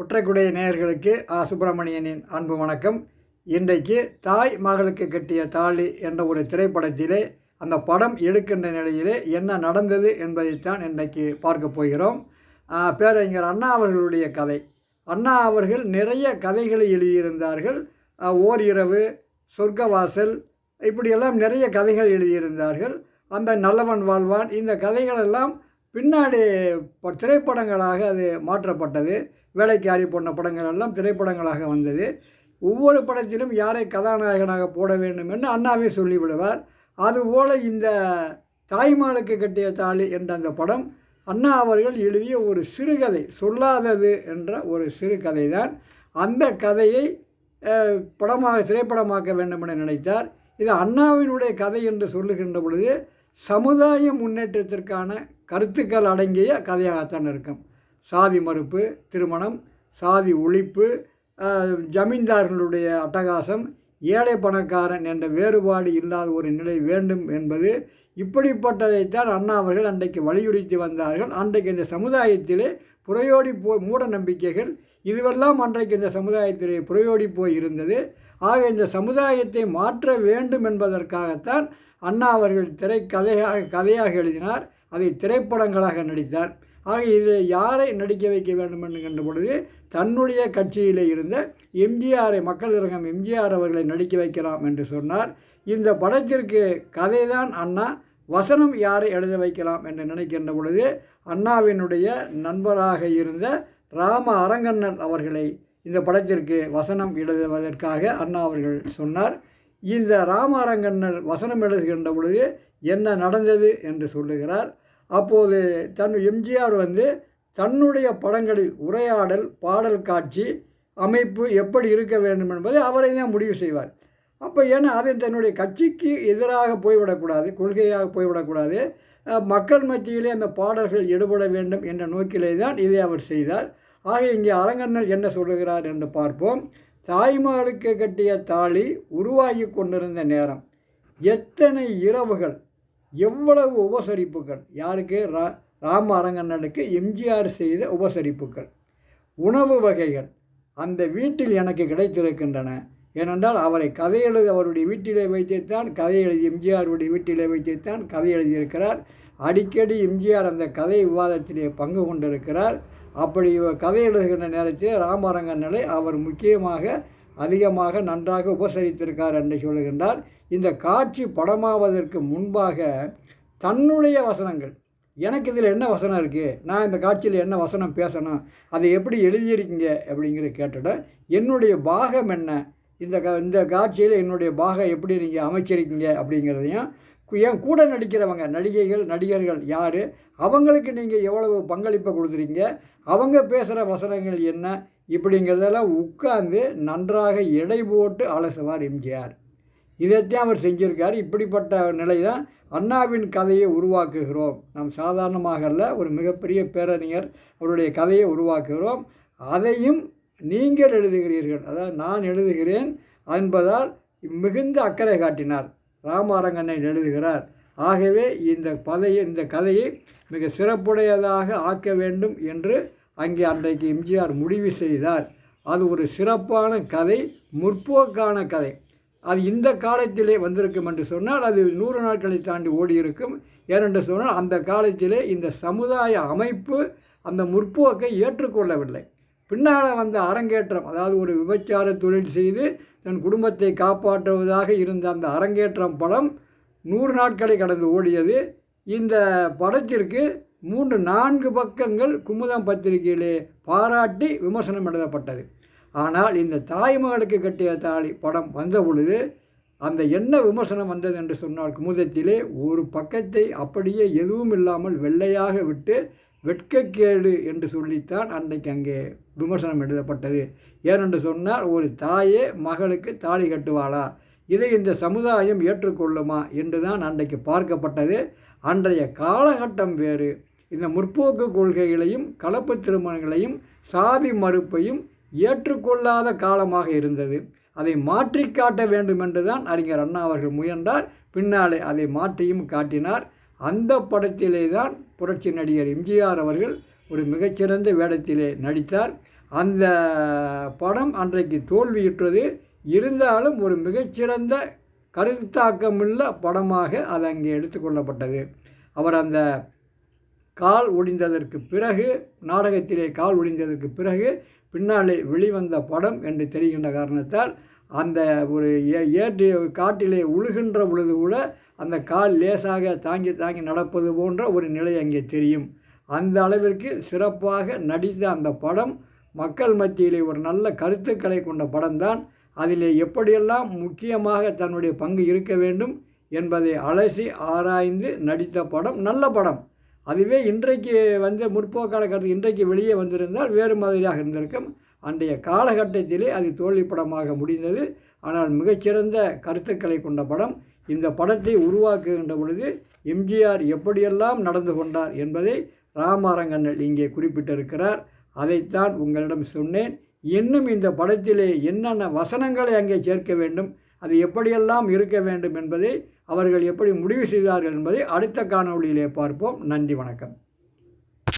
குற்றக்குடைய நேயர்களுக்கு ஆ சுப்பிரமணியனின் அன்பு வணக்கம். இன்றைக்கு தாய் மகளுக்கு கட்டிய தாலி என்ற ஒரு திரைப்படத்திலே அந்த படம் எடுக்கின்ற நிலையிலே என்ன நடந்தது என்பதைத்தான் இன்றைக்கு பார்க்க போகிறோம். பேரறிஞர் அண்ணா அவர்களுடைய கதை. அண்ணா அவர்கள் நிறைய கதைகளை எழுதியிருந்தார்கள். ஓர் இரவு சொர்க்கவாசல் இப்படியெல்லாம் நிறைய கதைகள் எழுதியிருந்தார்கள். அந்த நல்லவன் வாழ்வான் இந்த கதைகளெல்லாம் பின்னாடி ப- திரைப்படங்களாக அது மாற்றப்பட்டது. வேலைக்காரி போன்ற படங்கள் எல்லாம் திரைப்படங்களாக வந்தது. ஒவ்வொரு படத்திலும் யாரை கதாநாயகனாக போட வேண்டும் என்று அண்ணாவே சொல்லிவிடுவார். அதுபோல் இந்த தாய்மாலுக்கு கட்டிய தாலி என்ற அந்த படம் அண்ணா அவர்கள் எழுதிய ஒரு சிறுகதை சொல்லாதது என்ற ஒரு சிறுகதை தான் அந்த கதையை படமாக திரைப்படமாக்க வேண்டும் என நினைத்தார். இது அண்ணாவினுடைய கதை என்று சொல்லுகின்ற பொழுது சமுதாய முன்னேற்றத்திற்கான கருத்துக்கள் அடங்கிய கதையாகத்தான் இருக்கும். சாதி மறுப்பு திருமணம் சாதி ஒழிப்பு ஜமீன்தார்களுடைய அட்டகாசம் ஏழை பணக்காரன் என்ற வேறுபாடு இல்லாத ஒரு நிலை வேண்டும் என்பது இப்படிப்பட்டதைத்தான் அண்ணா அவர்கள் அன்றைக்கு வலியுறுத்தி வந்தார்கள். அன்றைக்கு இந்த சமுதாயத்திலே புறையோடி போய் மூட நம்பிக்கைகள் இதுவெல்லாம் அன்றைக்கு இந்த சமுதாயத்திலே புறையோடி போய் இருந்தது ஆக இந்த சமுதாயத்தை மாற்ற வேண்டும் என்பதற்காகத்தான் அண்ணா அவர்கள் திரைக்கதையாக கதையாக எழுதினார். அதை திரைப்படங்களாக நடித்தார். ஆக இதில் யாரை நடிக்க வைக்க வேண்டும் என்கின்ற பொழுது தன்னுடைய கட்சியில் இருந்த எம்ஜிஆரை மக்கள் திரகம் எம்ஜிஆர் அவர்களை நடிக்க வைக்கலாம் என்று சொன்னார். இந்த படத்திற்கு கதைதான் அண்ணா வசனம் யாரை எழுத வைக்கலாம் என்று நினைக்கின்ற பொழுது அண்ணாவினுடைய நண்பராக இருந்த ராம அரங்கண்ணன் அவர்களை இந்த படத்திற்கு வசனம் எழுதுவதற்காக அண்ணா அவர்கள் சொன்னார். இந்த ராம அரங்கண்ணன் வசனம் எழுதுகின்ற பொழுது என்ன நடந்தது என்று சொல்லுகிறார். அப்போது தன் எம்ஜிஆர் வந்து தன்னுடைய படங்களில் உரையாடல் பாடல் காட்சி அமைப்பு எப்படி இருக்க வேண்டும் என்பதை அவரை தான் முடிவு செய்வார். அப்போ ஏன்னா அது தன்னுடைய கட்சிக்கு எதிராக போய்விடக்கூடாது கொள்கையாக போய்விடக்கூடாது. மக்கள் மத்தியிலே அந்த பாடல்கள் எடுபட வேண்டும் என்ற நோக்கிலே தான் இதை அவர் செய்தார். ஆக இங்கே அரங்கண்ணல் என்ன சொல்லுகிறார் என்று பார்ப்போம். தாய்மாளுக்கு கட்டிய தாலி உருவாகி கொண்டிருந்த நேரம். எத்தனை இரவுகள் எவ்வளவு உபசரிப்புகள்? யாருக்கு? ரா ராம அரங்கண்ணனுக்கு எம்ஜிஆர் செய்த உபசரிப்புகள். உணவு வகைகள். அந்த வீட்டில் எனக்கு கிடைத்திருக்கின்றன. ஏனென்றால் அவரை கதை எழுத அவருடைய வீட்டிலே வைத்துத்தான் கதை எழுதி எம்ஜிஆருடைய வீட்டிலே வைத்துத்தான் கதை எழுதியிருக்கிறார். அடிக்கடி எம்ஜிஆர் அந்த கதை விவாதத்திலே பங்கு கொண்டிருக்கிறார். அப்படி கதை எழுதுகின்ற நேரத்தில் ராமரங்கண்ணலை அவர் முக்கியமாக அதிகமாக நன்றாக உபசரித்திருக்கார் என்று சொல்லுகின்றார். இந்த காட்சி படமாவதற்கு முன்பாக தன்னுடைய வசனங்கள். எனக்கு இதில் என்ன வசனம் இருக்குது நான் இந்த காட்சியில் என்ன வசனம் பேசணும்? அதை எப்படி எழுதியிருக்கீங்க? அப்படிங்கிற கேட்டுட்டேன் என்னுடைய பாகம் என்ன? இந்த க இந்த காட்சியில் என்னுடைய பாகம் எப்படி நீங்கள் அமைச்சிருக்கீங்க? அப்படிங்கிறதையும் என் கூட நடிக்கிறவங்க நடிகைகள் நடிகர்கள் யார்? அவங்களுக்கு நீங்கள் எவ்வளவு பங்களிப்பை கொடுத்துருக்கீங்க அவங்க பேசுகிற வசனங்கள் என்ன? இப்படிங்கிறதெல்லாம் உட்கார்ந்து நன்றாக எடை போட்டு அலசுவார் எம்ஜிஆர். இதைத்தான் அவர் செஞ்சிருக்கார். இப்படிப்பட்ட நிலை தான் அண்ணாவின் கதையை உருவாக்குகிறோம். நாம் சாதாரணமாக அல்ல ஒரு மிகப்பெரிய பேரறிஞர் அவருடைய கதையை உருவாக்குகிறோம். அதையும் நீங்கள் எழுதுகிறீர்கள். அதாவது நான் எழுதுகிறேன் என்பதால் மிகுந்த அக்கறை காட்டினார். ராமரங்கண்ணன் எழுதுகிறார். ஆகவே இந்த பதையை இந்த கதையை மிக சிறப்புடையதாக ஆக்க வேண்டும் என்று அங்கே அன்றைக்கு எம்ஜிஆர் முடிவு செய்தார். அது ஒரு சிறப்பான கதை முற்போக்கான கதை. அது இந்த காலத்திலே வந்திருக்கும் என்று சொன்னால் அது நூறு நாட்களை தாண்டி ஓடி இருக்கும் ஏனென்று சொன்னால் அந்த காலத்திலே இந்த சமுதாய அமைப்பு அந்த முற்போக்கை ஏற்றுக்கொள்ளவில்லை. பின்னால் வந்த அரங்கேற்றம் அதாவது ஒரு விபச்சார தொழில் செய்து தன் குடும்பத்தை காப்பாற்றுவதாக இருந்த அந்த அரங்கேற்றம் படம் நூறு நாட்களை கடந்து ஓடியது. இந்த படத்திற்கு மூன்று நான்கு பக்கங்கள் குமுதம் பத்திரிகையிலே பாராட்டி விமர்சனம் எழுதப்பட்டது. ஆனால் இந்த தாய்மகளுக்கு கட்டிய தாலி படம் வந்த பொழுது அந்த என்ன விமர்சனம் வந்தது என்று சொன்னால் குமுதத்திலே ஒரு பக்கத்தை அப்படியே எதுவும் இல்லாமல் வெள்ளையாக விட்டு வெட்கக்கேடு என்று சொல்லித்தான் அன்றைக்கு அங்கே விமர்சனம் எழுதப்பட்டது. ஏனென்று சொன்னால் ஒரு தாயே மகளுக்கு தாலி கட்டுவாளா? இதை இந்த சமுதாயம் ஏற்றுக்கொள்ளுமா என்று தான் அன்றைக்கு பார்க்கப்பட்டது. அன்றைய காலகட்டம் வேறு. இந்த முற்போக்கு கொள்கைகளையும் கலப்பு திருமணங்களையும் சாதி மறுப்பையும் ஏற்றுக்கொள்ளாத காலமாக இருந்தது. அதை மாற்றி காட்ட வேண்டும் என்று தான் அறிஞர் அண்ணா அவர்கள் முயன்றார். பின்னாலே அதை மாற்றியும் காட்டினார். அந்த படத்திலே தான் புரட்சி நடிகர் எம்ஜிஆர் அவர்கள் ஒரு மிகச்சிறந்த வேடத்திலே நடித்தார். அந்த படம் அன்றைக்கு தோல்வியுற்றது. இருந்தாலும் ஒரு மிகச்சிறந்த கருத்தாக்கமுள்ள படமாக அது அங்கே எடுத்துக்கொள்ளப்பட்டது அவர் அந்த கால் ஒடிந்ததற்கு பிறகு நாடகத்திலே கால் ஒடிந்ததற்கு பிறகு பின்னாலே வெளிவந்த படம் என்று தெரிகின்ற காரணத்தால் அந்த ஒரு ஏ ஏற்று காட்டிலே உழுகின்ற பொழுது கூட அந்த கால் லேசாக தாங்கி தாங்கி நடப்பது போன்ற ஒரு நிலை அங்கே தெரியும். அந்த அளவிற்கு சிறப்பாக நடித்த அந்த படம் மக்கள் மத்தியிலே ஒரு நல்ல கருத்துக்களை கொண்ட படம்தான். அதிலே எப்படியெல்லாம் முக்கியமாக தன்னுடைய பங்கு இருக்க வேண்டும் என்பதை அலசி ஆராய்ந்து நடித்த படம் நல்ல படம். அதுவே இன்றைக்கு வந்து முற்போக்கால கருத்து இன்றைக்கு வெளியே வந்திருந்தால் வேறு மாதிரியாக இருந்திருக்கும். அன்றைய காலகட்டத்திலே அது தோல்வி படமாக முடிந்தது. ஆனால் மிகச்சிறந்த கருத்துக்களை கொண்ட படம். இந்த படத்தை உருவாக்குகின்ற பொழுது எம்ஜிஆர் எப்படியெல்லாம் நடந்து கொண்டார் என்பதை ராமாரங்கண்ணல் இங்கே குறிப்பிட்டிருக்கிறார். அதைத்தான் உங்களிடம் சொன்னேன். இன்னும் இந்த படத்திலே என்னென்ன வசனங்களை அங்கே சேர்க்க வேண்டும் அது எப்படியெல்லாம் இருக்க வேண்டும் என்பதை அவர்கள் எப்படி முடிவு செய்தார்கள் என்பதை அடுத்த காணொளியிலே பார்ப்போம். நன்றி வணக்கம்.